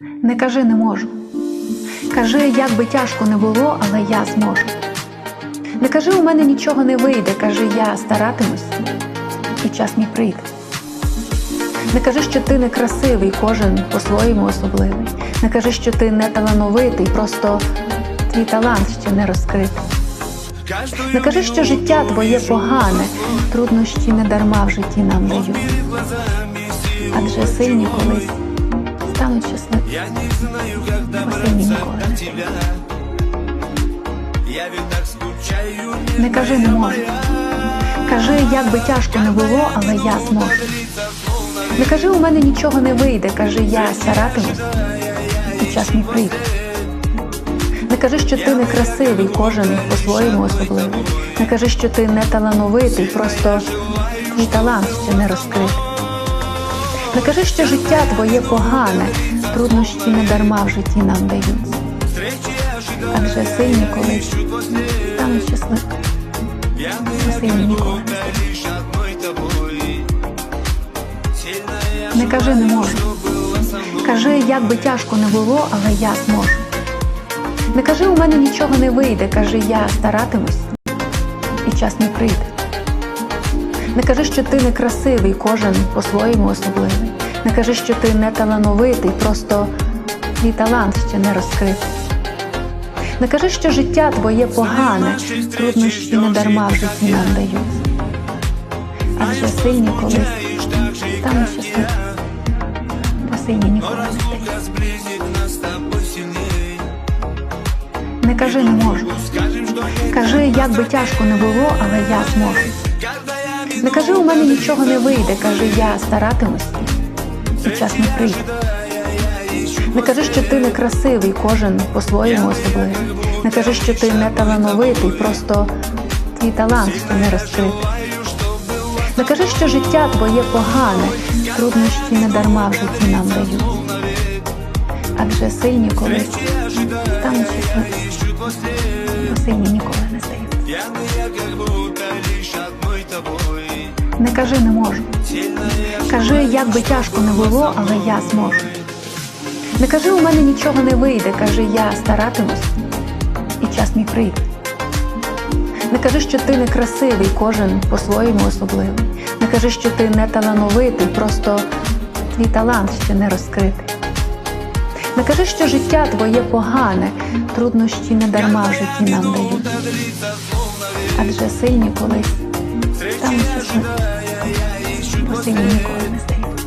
Не кажи не можу. Кажи, як би тяжко не було, але я зможу. Не кажи, у мене нічого не вийде, кажи, я старатимусь, і час мій прийде. Не кажи, що ти не красивий, кожен по-своєму особливий. Не кажи, що ти не талановитий, просто твій талант ще не розкритий. Не кажи, що життя твоє погане, труднощі не дарма в житті нам дають. Адже сильні колись стануть щасливі, бо сильні ніколи не стають. Я ведь так скучаю Не кажи не можу. Кажи, як би тяжко не було, але я зможу. Не кажи, у мене нічого не вийде, кажи, я старатимусь, і час мій прийде. Не кажи, що ти не красивий, кожен по-своєму особливий. Не кажи, що ти не талановитий, просто твій талант ще не розкритий. Не кажи, що життя твоє погане, труднощі не дарма в житті нам дають. Адже сильні колись стануть щасливі, сильні ніколи не Не кажи не можу. Кажи, як би тяжко не було, але я зможу. Не кажи, у мене нічого не вийде, кажи, я старатимусь, і час мій прийде. Не кажи, що ти не красивий, кожен по-своєму особливий. Не кажи, що ти не талановитий, просто твій талант ще не розкритий. Не кажи, що життя твоє погане, труднощі не дарма в житті нам дають. Адже сильні колись стануть щасливі, бо сильні ніколи не стають. Не кажи не можу. Кажи, як би тяжко не було, але я зможу. Не кажи, у мене нічого не вийде, кажи, я старатимусь, і не прийде. Не кажи, що ти не красивий, кожен по-своєму особливий. Не кажи, що ти не талановитий, просто твій талант ще не розкритий. Не кажи, що життя твоє погане, труднощі не дарма в житті нам дають. Адже сильні колись стануть щасливі, сильні ніколи не стають. Кажи не можу. Кажи, як би тяжко не було, але я зможу. Не кажи, у мене нічого не вийде, кажи, я старатимусь, і час мій прийде. Не кажи, що ти не красивий, кожен по-своєму особливий. Не кажи, що ти не талановитий, просто твій талант ще не розкритий. Не кажи, що життя твоє погане, труднощі не дарма в житті нам дають. Адже сильні колись там сильні ніколи не стають.